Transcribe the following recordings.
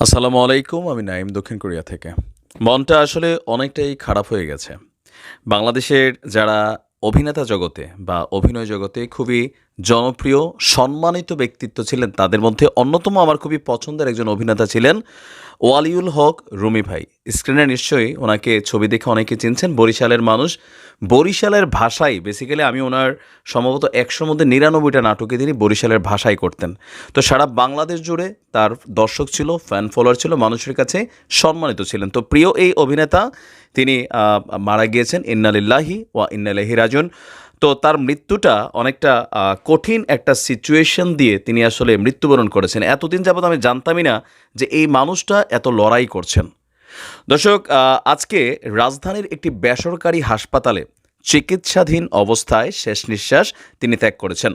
আসসালামু আলাইকুম, আমি নাইম দক্ষিণ কোরিয়া থেকে। মনটা আসলে অনেকটাই খারাপ হয়ে গেছে। বাংলাদেশের যারা অভিনেতা জগতে বা অভিনয় জগতে খুবই জনপ্রিয়, সম্মানিত ব্যক্তিত্ব ছিলেন তাদের মধ্যে অন্যতম আমার খুবই পছন্দের একজন অভিনেতা ছিলেন ওয়ালিউল হক রুমি ভাই। স্ক্রিনে নিশ্চয়ই ওনাকে ছবি দেখে অনেকে চিনছেন, বরিশালের মানুষ। বরিশালের ভাষায় বেসিক্যালি আমি ওনার সম্ভবত একশোর মধ্যে নিরানব্বইটা নাটকে তিনি বরিশালের ভাষাই করতেন। তো সারা বাংলাদেশ জুড়ে তার দর্শক ছিল ফ্যান ফলোয়ার ছিল, মানুষের কাছে সম্মানিত ছিলেন। তো প্রিয় এই অভিনেতা, তিনি মারা গিয়েছেন, ইন্নালিল্লাহি ওয়া ইন্নালিহি রাজন তো তার মৃত্যুটা অনেকটা কঠিন একটা সিচুয়েশন দিয়ে তিনি আসলে মৃত্যুবরণ করেছেন। এতদিন যাবত আমি জানতামই না যে এই মানুষটা এত লড়াই করছেন। দর্শক আজকে রাজধানীর একটি বেসরকারি হাসপাতালে চিকিৎসাধীন অবস্থায় শেষ নিঃশ্বাস তিনি ত্যাগ করেছেন।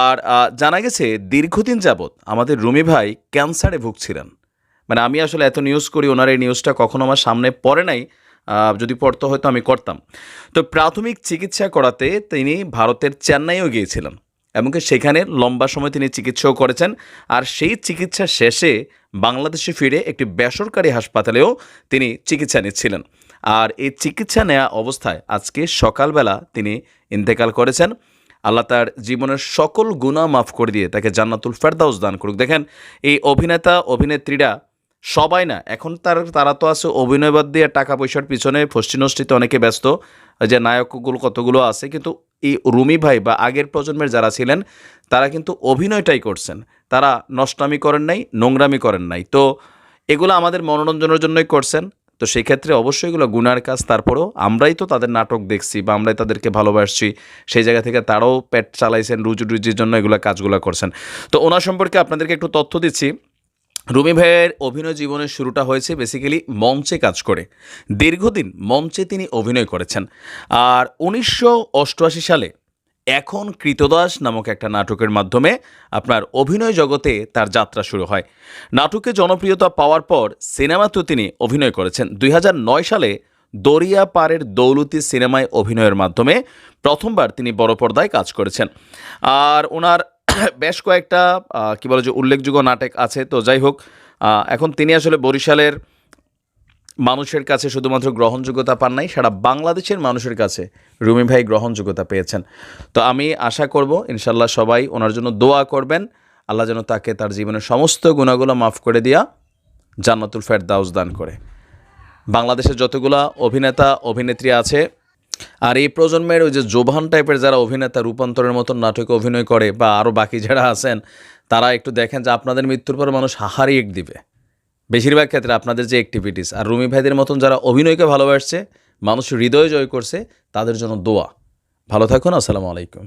আর জানা গেছে দীর্ঘদিন যাবৎ আমাদের রুমি ভাই ক্যান্সারে ভুগছিলেন। মানে আমি আসলে এত নিউজ করি, ওনার এই নিউজটা কখনো আমার সামনে পড়ে নাই। যদি পড়তো হয়তো আমি করতাম। তো প্রাথমিক চিকিৎসা করাতে তিনি ভারতের চেন্নাইও গিয়েছিলেন এমনকি সেখানে লম্বা সময় তিনি চিকিৎসাও করেছেন আর সেই চিকিৎসা শেষে বাংলাদেশে ফিরে একটি বেসরকারি হাসপাতালেও তিনি চিকিৎসা নিচ্ছিলেন। আর এই চিকিৎসা নেওয়া অবস্থায় আজকে সকালবেলা তিনি ইন্তেকাল করেছেন। আল্লাহ তার জীবনের সকল গুণা মাফ করে দিয়ে তাকে জান্নাতুল ফেরদাউস দান করুক। দেখেন, এই অভিনেতা, অভিনেত্রীরা সবাই না, এখন তার, তারা তো আছে অভিনয় বাদ দিয়ে টাকা পয়সার পিছনে ফষ্টিনষ্টিতে অনেকে ব্যস্ত, যে নায়কগুলো কতগুলো আছে, কিন্তু এই রুমি ভাই বা আগের প্রজন্মের যারা ছিলেন, তারা কিন্তু অভিনয়টাই করছেন। তারা নষ্টামি করেন নাই, নোংরামি করেন নাই। তো এগুলো আমাদের মনোরঞ্জনের জন্যই করছেন। তো সেই ক্ষেত্রে অবশ্যই এগুলো গুনার কাজ। তারপরেও আমরাই তো তাদের নাটক দেখছি বা আমরাই তাদেরকে ভালোবাসছি। সেই জায়গা থেকে তারাও পেট চালাইছেন রুজি রুজির জন্য এগুলো কাজগুলো করছেন। তো ওনার সম্পর্কে আপনাদেরকে একটু তথ্য দিচ্ছি। রুমি ভাইয়ের অভিনয় জীবনের শুরুটা হয়েছে বেসিক্যালি মঞ্চে কাজ করে। দীর্ঘদিন মঞ্চে তিনি অভিনয় করেছেন। আর উনিশশো অষ্টআশি সালে এখন কৃতদাস নামক একটা নাটকের মাধ্যমে আপনার অভিনয় জগতে তার যাত্রা শুরু হয়। নাটকে জনপ্রিয়তা পাওয়ার পর সিনেমাতেও তিনি অভিনয় করেছেন। দুই হাজার নয় সালে দরিয়া পারের দৌলতি সিনেমায় অভিনয়ের মাধ্যমে প্রথমবার তিনি বড় পর্দায় কাজ করেছেন। আর ওনার বেশ কয়েকটা কি বলে যে উল্লেখযোগ্য নাটক আছে। তো যাই হোক এখন তিনি আসলে বরিশালের মানুষের কাছে শুধুমাত্র গ্রহণযোগ্যতা পান নাই, সারা বাংলাদেশের মানুষের কাছে রুমি ভাই গ্রহণযোগ্যতা পেয়েছেন। তো আমি আশা করব ইনশাল্লাহ সবাই ওনার জন্য দোয়া করবেন। আল্লাহ যেন তাকে তার জীবনের সমস্ত গুণাগুলো মাফ করে দিয়া জান্নাতুল ফেরদাউস দান করে। বাংলাদেশের যতগুলা অভিনেতা, অভিনেত্রী আছে আর এই প্রজন্মের ওই যে জোভান টাইপের যারা অভিনেতা, রূপান্তরের মতন নাটকে অভিনয় করে বা আরও বাকি যারা আছেন, তারা একটু দেখেন যে আপনাদের মৃত্যুর পর মানুষ হাহারি এক দিবে। বেশিরভাগ ক্ষেত্রে আপনাদের যে অ্যাক্টিভিটিস আর রুমি ভাইদের মতন যারা অভিনয়কে ভালোবাসছে, মানুষ হৃদয় জয় করছে, তাদের জন্য দোয়া। ভালো থাকুন, আসসালামু আলাইকুম।